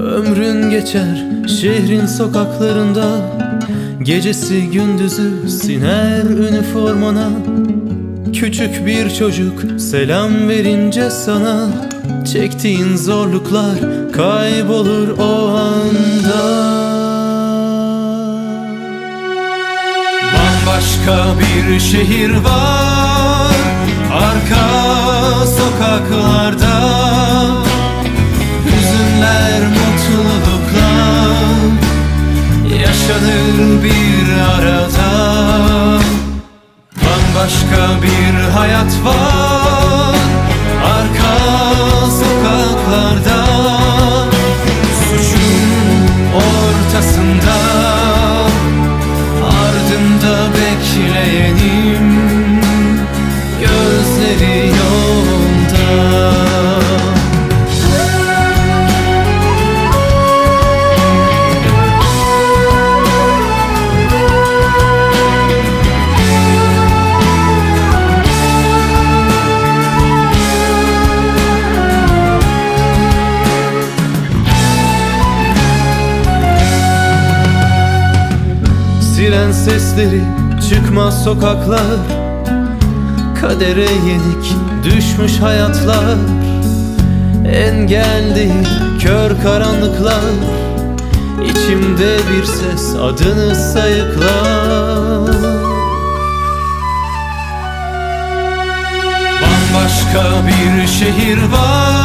Ömrün geçer şehrin sokaklarında Gecesi gündüzü siner üniformana. Küçük bir çocuk selam verince sana Çektiğin zorluklar kaybolur o anda. Bambaşka bir şehir var Arka sokaklarda hayat var. Arka sokaklarda Suçun ortasında. Ardında bekleyenim Gözleri yolda Siren sesleri çıkmaz sokaklar. Kadere yenik düşmüş hayatlar. Engel değil kör karanlıklar. İçimde bir ses adını sayıklar. Bambaşka bir şehir var